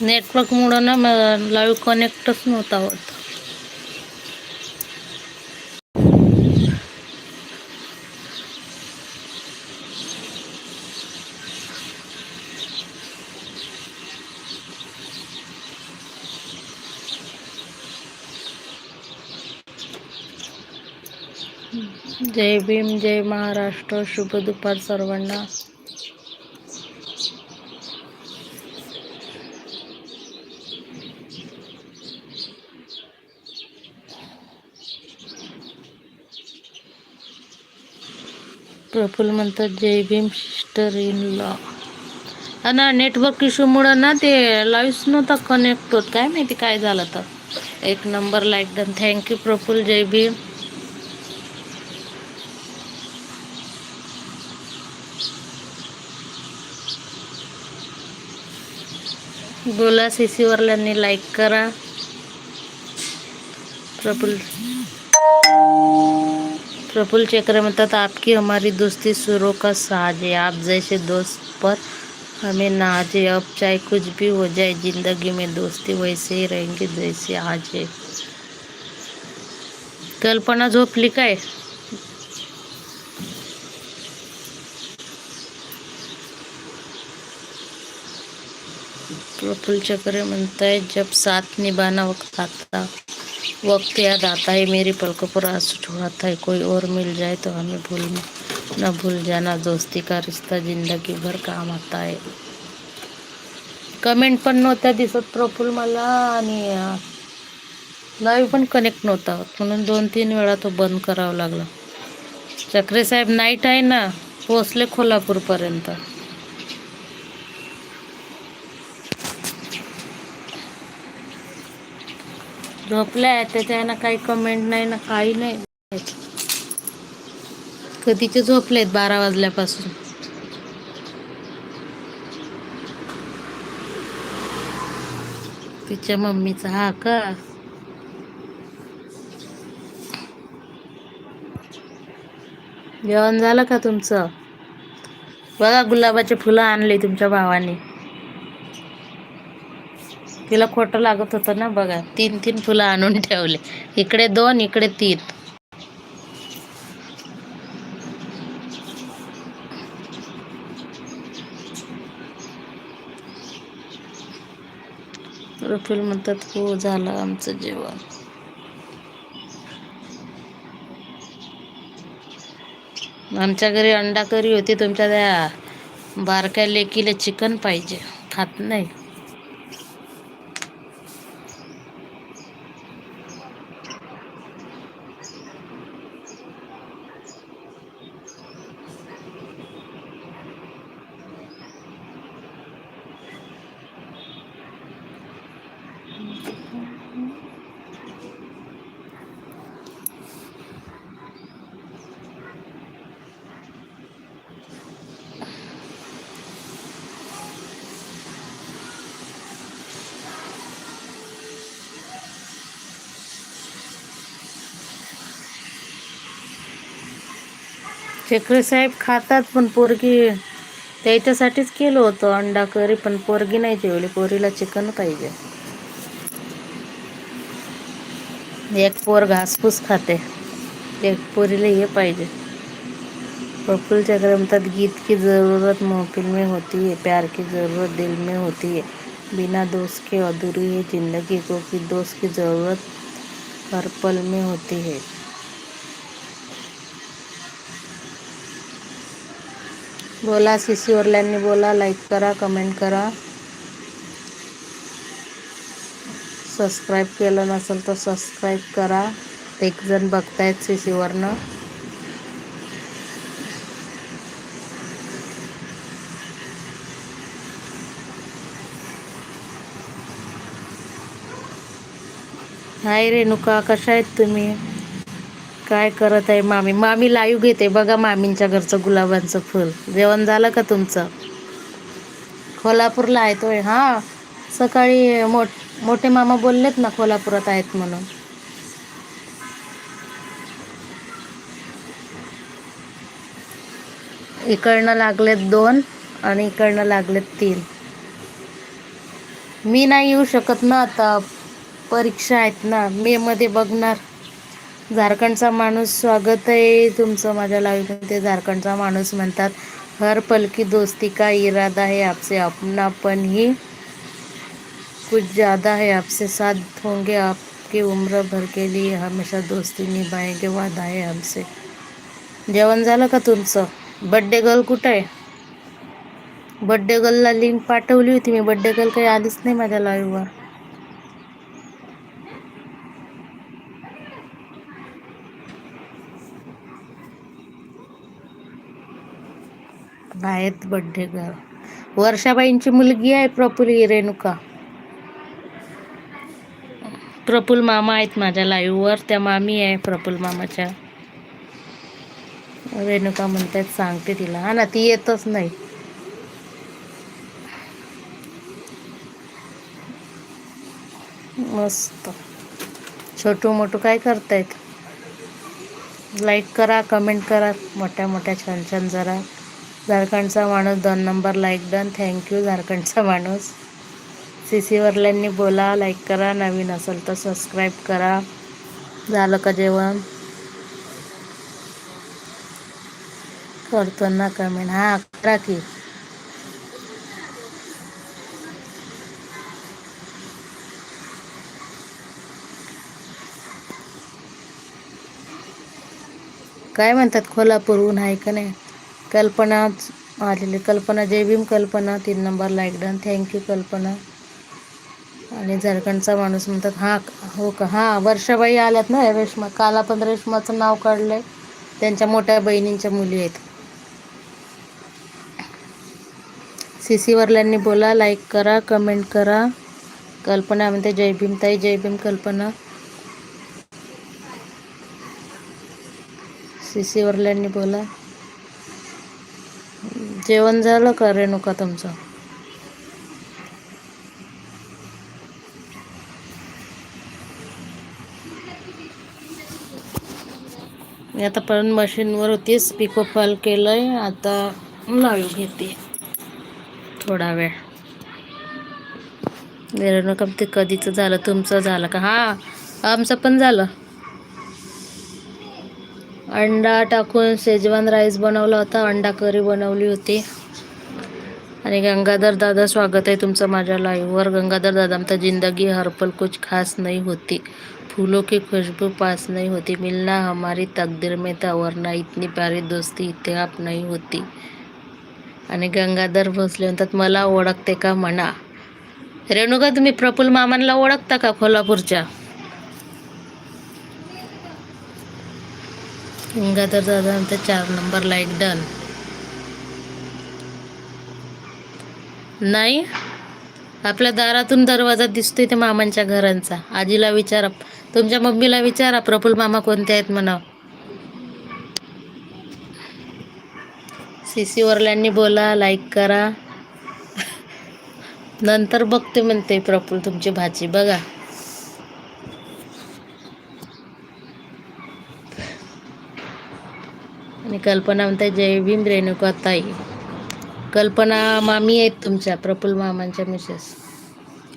नेटवर्कमुळं ना लाईव्ह कनेक्टच नव्हता होत. जय भीम जय महाराष्ट्र शुभ दुपार सर्वांना. प्रफुल्ल म्हणतात जय भीम सिस्टर इन लॉ हा ना नेटवर्क इश्यूमुळं ना ते लाईव्हच नव्हता कनेक्ट होत. काय माहिती काय झालं तर. एक number like done thank you Praful. जय भीम. बोला सीसीवरल्यांनी लाईक करा. प्रफुल्ल. प्रफुल्ल चक्र म्हणतात आपकी हमारी दोस्ती सुरों का साज है। आप जैसे दोस्त पर हमें नाज है। अब चाहे कुछ भी हो जाए जिंदगी में दोस्ती वैसे ही रहेंगे जैसे आज है। कल्पना झोपली काय प्रफुल्ल चक्र म्हणताय जब साथ निभाना वक्त आता वक्त याद आता है मेरी पलकों पर आंसू छुड़ाता है। कोई और मिल जाए तो हमें भूल न भूल जाना। दोस्ती का रिश्ता जिंदगी भर काम आता है। कमेंट पण नव्हत्या दिसत प्रफुल मला आणि लाईव्ह पण कनेक्ट नव्हता म्हणून दोन तीन वेळा तो बंद करावा लागला. चक्रे साहेब नाईट आहे ना? पोचले कोल्हापूरपर्यंत. झोपल्या त्याच्या काही कमेंट नाही ना काही नाही. कधीचे झोपलेत बारा वाजल्यापासून. तिच्या मम्मीचा हा का? जेवण झालं का तुमचं? बघा गुलाबाचे फुलं आणले तुमच्या भावाने. तिला खोटं लागत होतं ना बघा. तीन तीन फुलं आणून ठेवले. इकडे दोन इकडे तीन. रफील म्हणतात हो झालं आमचं जेवण. आमच्या घरी अंडा करी होती. तुमच्या त्या बारक्या लेकीला चिकन पाहिजे. खात नाही. शेखरे साहेब खातात पण पोरगी त्याच्यासाठीच केलं होतं अंडा करी पण पोरगी नाही जेवली. पोरीला चिकन पाहिजे. एक पोर घासपूस खाते. एक पोरीला हे पाहिजे. प्रफुल्ल चक्र गीत की ज़रूरत महफिल में होती है प्यार की ज़रूरत दिल में होती है. बिना दोस्त के अधूरी है जिंदगी को कि दोस्त की ज़रूरत हर पल में होती है। बोला सीसीवरल्यांनी बोला लाईक करा कमेंट करा. सबस्क्राईब केलं नसेल तर सबस्क्राईब करा. एक जण बघतायत सीसीवरनं हाय रेणुका कशा आहेत तुम्ही? काय करत आहे मामी? मामी लाईव्ह घेते बघा मामींच्या घरचं गुलाबांचं फुल. जेवण झालं का तुमचं? कोल्हापूरला आहे तोय हां? सकाळी मोठ मोठे मामा बोललेत ना कोल्हापुरात आहेत म्हणून. इकडनं लागलेत दोन आणि इकडनं लागलेत तीन. मी नाही येऊ शकत ना आता. परीक्षा आहेत ना. मे मध्ये बघणार. झारखंडचा माणूस स्वागत आहे. तुमचं माझ्या लाईव्हमध्ये झारखंडचा माणूस म्हणतात हर पल की दोस्ती का इरादा है आपसे अपनापन ही कुछ ज़्यादा है आपसे साथ होंगे आपकी उम्र भर के लिए हमेशा दोस्ती निभाएंगे वादा आहे आमसे जेवण झालं का तुमचं? बड्डे गर्ल कुठं आहे? बड्डे गर्लला लिंक पाठवली होती मी. बड्डे गर्ल काही आलीच नाही माझ्या लाईव्हवर आहेत बड्डे गर्ल वर्षाबाईंची मुलगी आहे प्रफुल्ल रेणुका. प्रफुल मामा आहेत माझ्या लाईव्हवर त्या मामी आहे प्रफुल मामाच्या. रेणुका म्हणतात सांगते तिला. हा ना ती येतच नाही. मस्त. छोटू मोठू काय करतायत? लाईक करा कमेंट करा. मोठ्या मोठ्या छान छान जरा. झारखंडचा माणूस दोन नंबर लाईक डन थँक्यू झारखंडचा माणूस. सी सी वरल्यांनी बोला लाईक करा. नवीन असेल तर सबस्क्राईब करा. झालं का जेवण? करतो ना कमेंट हां करा की. काय म्हणतात? कोल्हापूरहून आहे का नाही? कल्पना आलेली कल्पना जय भीम कल्पना तीन नंबर लाईक डन थँक्यू कल्पना. आणि झारखंडचा माणूस म्हणतात हां हो का? हां वर्षाबाई आल्यात ना रेश्मा काला पण रेश्माचं नाव काढलंय. त्यांच्या मोठ्या बहिणींच्या मुली आहेत. सी सी वरल्यांनी बोला लाईक करा कमेंट करा. कल्पना म्हणते जय भीम ताई जय भीम कल्पना. सी सी वरल्यांनी बोला जेवण झालं का रेणुका तुमचं? मी आता पण मशीनवर होतीच पिको फॉल केलंय आता लाईव्ह घेते. थोडा वेळ. रेणुका ते कधीचं झालं तुमचं झालं का? हां आमचं पण झालं. अंडा टाकून शेजवान राईस बनवला होता अंडा करी बनवली होती. आणि गंगाधर दादा स्वागत आहे तुमचं माझ्या लाईव्हवर गंगाधर दादा आमचा जिंदगी हरपल कुछ खास नाही होती. फूलों की खुशबू पास नहीं होती. मिलना हमारी तकदीर में था वरना इतनी प्यारी दोस्ती इतिहाप नहीं होती. आणि गंगाधर भोसले म्हणतात मला ओळखते का म्हणा रेणुका तुम्ही प्रफुल्ल मामांना ओळखता का कोल्हापूरच्या? गंगाधर दादा चार नंबर लाईक डन नाही? आपल्या दारातून दरवाजा दिसतोय ते मामांच्या घरांचा. आजीला विचारा. तुमच्या मम्मीला विचारा. प्रफुल मामा कोणते आहेत म्हणा सी सी वरल्यांनी बोला लाईक करा. नंतर बघते म्हणते प्रफुल तुमची भाजी बघा. कल्पना म्हणते जय भीम रेणुका ताई. कल्पना मामी आहेत तुमच्या प्रफुल्ल मामांच्या मिसेस.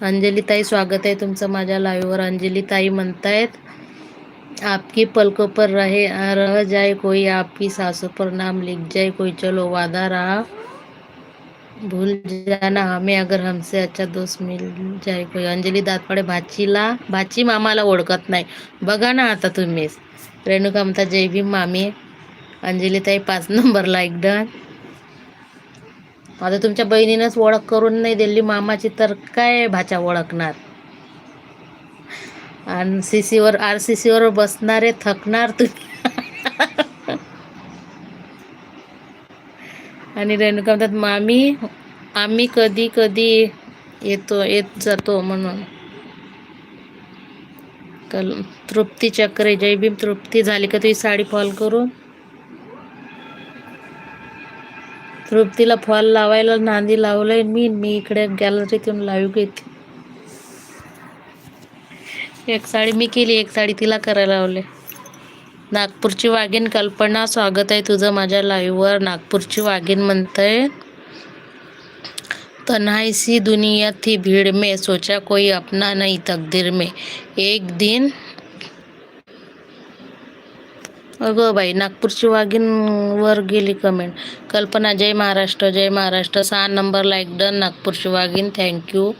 अंजली ताई स्वागत आहे तुमचं माझ्या लाईव्हवर अंजली ताई म्हणतायत आपकी पलकों पर रहे रह जाए कोई आपकी सासों पर नाम लिख जाए कोई। चलो वादा रहा। भूल जाना हमें अगर हमसे अच्छा दोस्त मिल जाए कोई। अंजली दातपाडे भाचीला भाची मामाला ओळखत नाही. बघा ना आता तुम्हीच रेणुका म्हणता जय भीम मामी. अंजली ताई पाच नंबरला एकदा. आता तुमच्या बहिणीनंच ओळख करून नाही दिली मामाची तर काय भाच्या ओळखणार? आणि सी सीवर आर सी सीवर बसणारे थकणार तुम्ही. आणि रेणुका म्हणतात मामी आम्ही कधी कधी येतो येत जातो म्हणून. कल तृप्ती चक्रे जयभीम तृप्ती झाली का तुझी साडी फॉल करून? तृप्तीला फॉल लावायला नांदी लावलंय. मी मी इकडे गॅलरीतून लाईव्ह घेते. एक साडी मी केली एक साडी तिला करायला लावले. नागपूरची वाघीण कल्पना स्वागत आहे तुझं माझ्या लाईव्हवर. नागपूरची वाघीण म्हणतंय तन्हाई सी दुनिया थी भीड़ में सोचा कोई अपना नहीं तकदीर में. एक दिन अगं बाई नागपूरची वाघीण वर गेली कमेंट कल्पना जय महाराष्ट्र जय महाराष्ट्र. सहा नंबर लाईक डन नागपूरची वाघीण. थँक्यू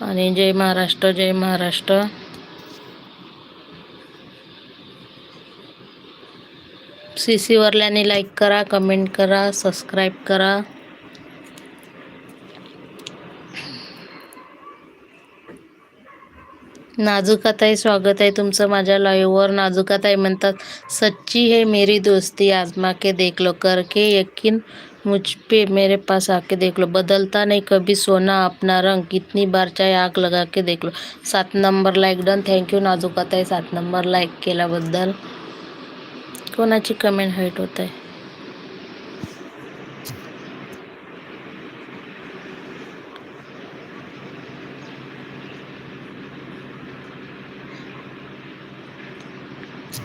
आणि जय महाराष्ट्र जय महाराष्ट्र. सी सी वरल्याने लाईक करा कमेंट करा सबस्क्राईब करा. नाजुकाताई स्वागत आहे तुमचं माझ्या लाईव्हवर नाजुकाताई म्हणतात सच्ची है मेरी दोस्ती आजमा के देख लो करके यकीन मुझ पे मेरे पास आके देख लो। बदलता नहीं कभी सोना अपना रंग कितनी बार चाहे आग लगा के देख लो। सात नंबर लाईक डन थँक्यू नाजुकाताई. सात नंबर लाईक केल्याबद्दल कोणाची कमेंट हाईट होत आहे?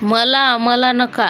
मला आम्हाला नका.